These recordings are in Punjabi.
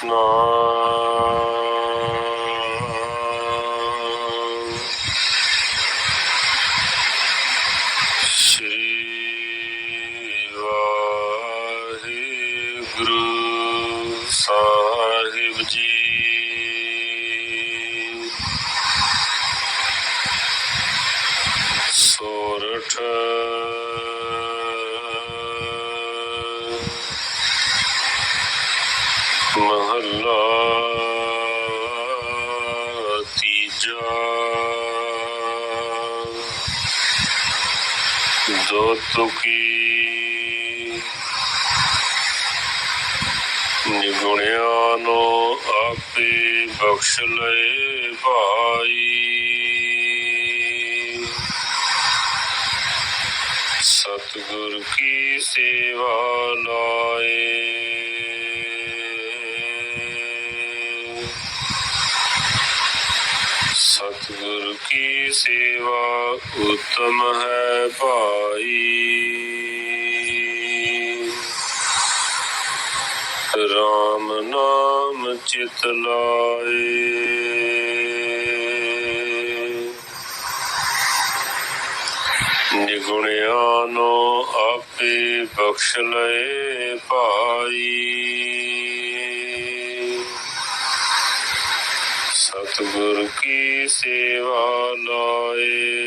ਸਤਨਾਮ ਸ੍ਰੀ ਵਾਹਿਗੁਰੂ ਸਾਹਿਬ ਜੀ ਸੋਰਠ ਜੋ ਤੁਕੀ ਨਿਗੁਣਿਆਂ ਨੂੰ ਆਪੇ ਬਖਸ਼ ਲਏ ਭਾਈ। ਸਤਿਗੁਰ ਕੀ ਸੇਵਾ ਲਾਏ। ਸਤਿਗੁਰ ਕੀ ਸੇਵਾ ਉਤਮ ਹੈ ਭਾਈ? ਰਾਮ ਨਾਮ ਚਿਤ ਲਾਏ। ਨਿਗੁਣਿਆਂ ਨੂੰ ਆਪੇ ਬਖਸ਼ ਲਏ ਭਾਈ। ਸਤਿਗੁਰ ਕੀ ਸੇਵਾ ਲਾਏ।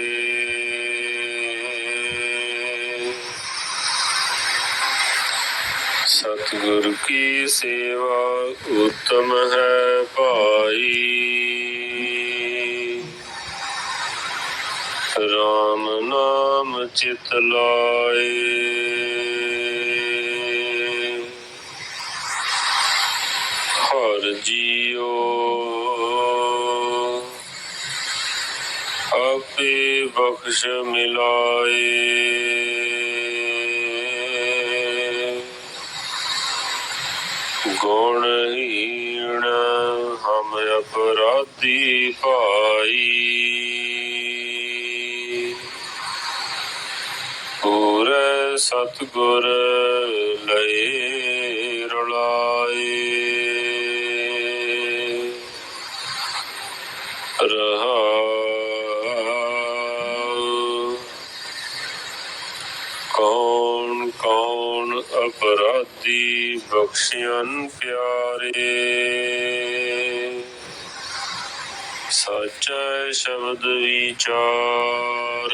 ਸਤਿਗੁਰ ਕੀ ਸੇਵਾ ਉਤਮ ਹੈ ਭਾਈ। ਰਾਮ ਨਾਮ ਚਿਤ ਲਾਏ। ਹਰ ਜੀਓ ਆਪੇ ਬਖਸ਼ ਮਿਲਾਏ। ਗੁਣ ਹੀਣ ਹਮ ਅਪਰਾਧੀ ਭਾਈ। ਪੂਰੇ ਸਤਗੁਰ ਲਏ। ਅਪਰਾਧੀ ਬਖਸ਼ਿਆਨ ਪਿਆਰੇ। ਸੱਚਾ ਸ਼ਬਦ ਵਿਚਾਰ।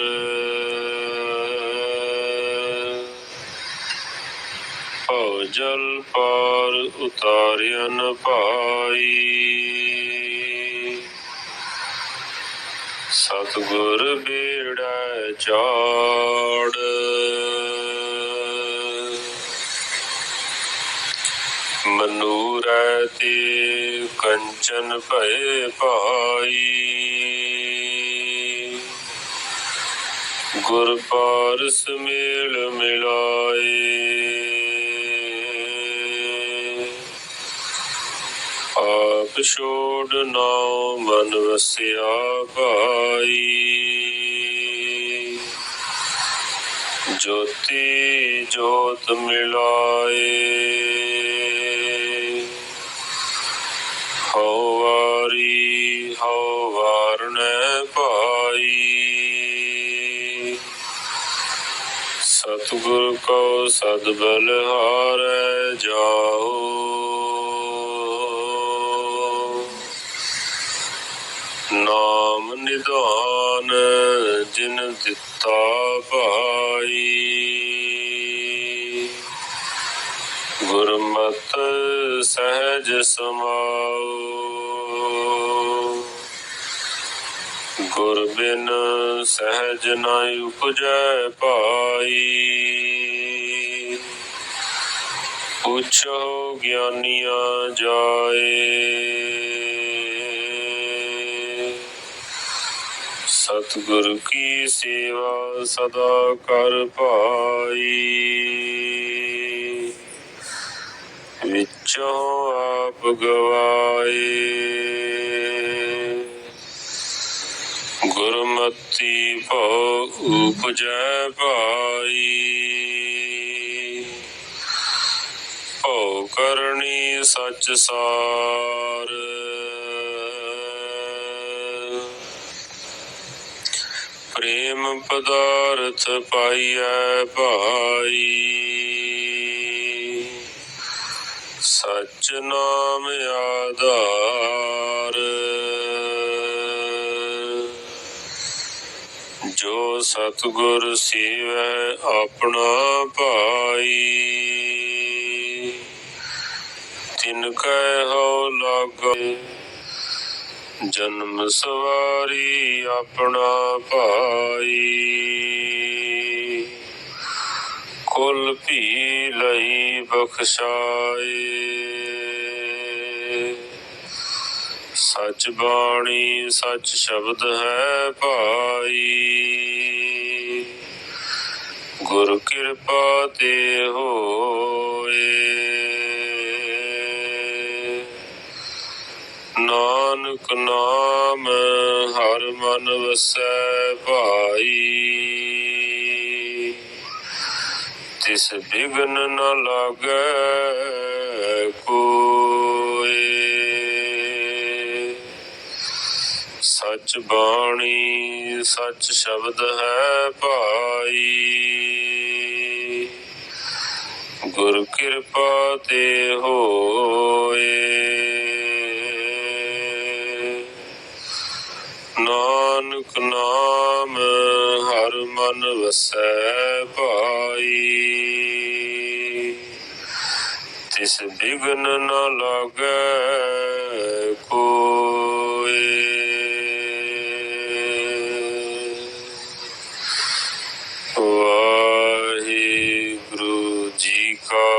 ਭਉ ਜਲ ਪਾਰ ਉਤਾਰਿਆਨ ਭਾਈ। ਸਤਿਗੁਰ ਬੇੜਾ ਚਾਰ। ਮਨੂਰੈ ਤੇ ਕੰਚਨ ਭਏ ਭਾਈ। ਗੁਰ ਪਾਰਸ ਮੇਲ ਮਿਲਾਏ। ਆਪ ਛੋੜ ਨਾਉ ਮਨ ਵਸਿਆ ਭਾਈ। ਜੋਤੀ ਜੋਤ ਮਿਲਾਏ। ਹਉ ਵਾਰੀ ਹਉ ਵਾਰਣੈ ਭਾਈ ਸਤਿਗੁਰ ਕੋ ਸਦ ਬਲਿਹਾਰੈ ਜਾਓ। ਨਾਮ ਨਿਧਾਨ ਜਿਨ ਦਿੱਤਾ ਭਾਈ। ਗੁਰਮਤ ਸਹਿਜ ਸਮਾਉ ਗੁਰ ਬਿਨ ਸਹਿਜ ਨ ਉਪਜੈ ਭਾਈ। ਪੁੱਛੋ ਗਿਆਨੀਆਂ ਜਾਏ। ਸਤਿਗੁਰ ਕੀ ਸੇਵਾ ਸਦਾ ਕਰ ਭਾਈ। ਵਿੱਚੋਂ ਆਪ ਗਵਾਏ। ਗੁਰਮਤੀ ਭਉ ਉਪਜੈ ਭਾਈ ਭਉ ਕਰਨੀ ਸੱਚ ਸਾਰ ਪ੍ਰੇਮ ਪਦਾਰਥ ਪਾਈਐ ਭਾਈ। ਸਚ ਨਾਮ ਆਧਾਰ। ਜੋ ਸਤਿਗੁਰ ਸੇਵੈ ਆਪਣਾ ਭਾਈ। ਤਿਨ ਕੈ ਹੋ ਲਾਗੇ, ਜਨਮ ਸਵਾਰੀ ਆਪਣਾ ਭਾਈ। ਕੁਲ ਭੀ ਲਈ ਬਖਸ਼ਾਏ। ਸਚ ਬਾਣੀ, ਸਚ ਸ਼ਬਦ ਹੈ ਭਾਈ। ਗੁਰ ਕਿਰਪਾ ਤੇ ਹੋਏ। ਨਾਨਕ ਨਾਮ ਹਰ ਮਨ ਵਸੈ ਭਾਈ। ਤਿਸ ਬਿਗਨ ਨ ਲਾਗੈ ਕੋਏ ਸੱਚ ਬਾਣੀ, ਸੱਚ ਸ਼ਬਦ ਹੈ ਭਾਈ। ਗੁਰ ਕਿਰਪਾ ਤੇ ਹੋਏ। ਨਾਨਕ ਨਾਮ ਹਰ ਮਨ ਵਸੈ ਭਾਈ। ਤਿਸ ਬਿਗਨ ਨ ਲਾਗੈ ਕੋਏ